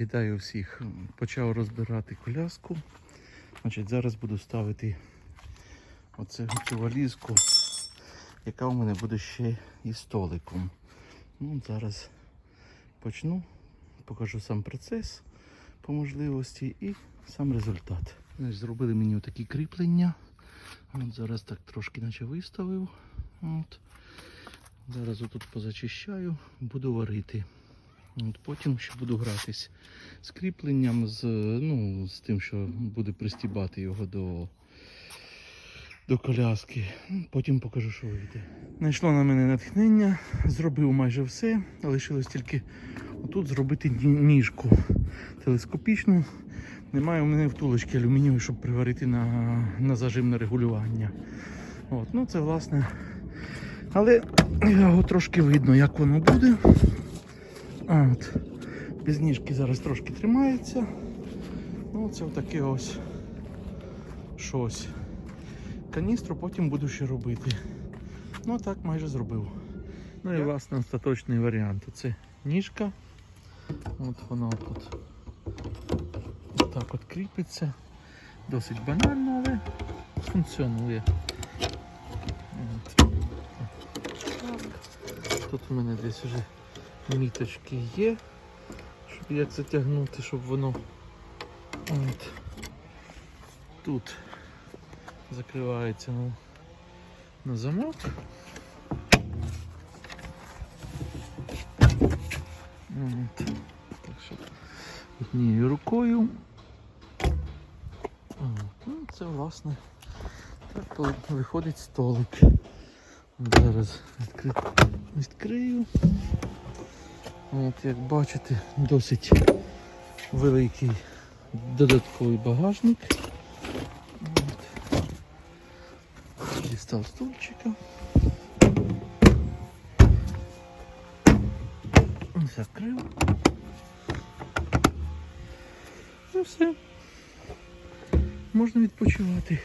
Вітаю всіх. Почав розбирати коляску. Значить, зараз буду ставити оце, цю валізку, яка у мене буде ще і столиком. Ну, зараз почну, покажу сам процес по можливості і сам результат. Значить, зробили мені такі кріплення. От зараз так трошки наче виставив. От. Зараз отут позачищаю, буду варити. От потім ще буду гратись з кріпленням, з, ну, з тим, що буде пристібати його до, до коляски. Потім покажу, що вийде. Знайшло на мене натхнення, зробив майже все. Лишилось тільки отут зробити ніжку телескопічну. Немає у мене втулочки алюмінієвої, щоб приварити на, на зажимне регулювання. От, ну це власне. Але його трошки видно, як воно буде. А, От. Без ніжки зараз трошки тримається. Ну, це отаке ось щось. Каністру потім буду ще робити. Ну так майже зробив. Ну і власне остаточний варіант. Це ніжка. От воно тут так от кріпиться. Досить банально, але функціонує. От. Тут у мене десь вже міточки є, щоб як затягнути, щоб воно от, тут закривається на, на замок. От. Так що однією рукою. Ну, це власне так виходить столик. Зараз відкри... відкрию. От, як бачите, досить великий додатковий багажник. От. Дістав стульчика. Закрив. І все. Можна відпочивати.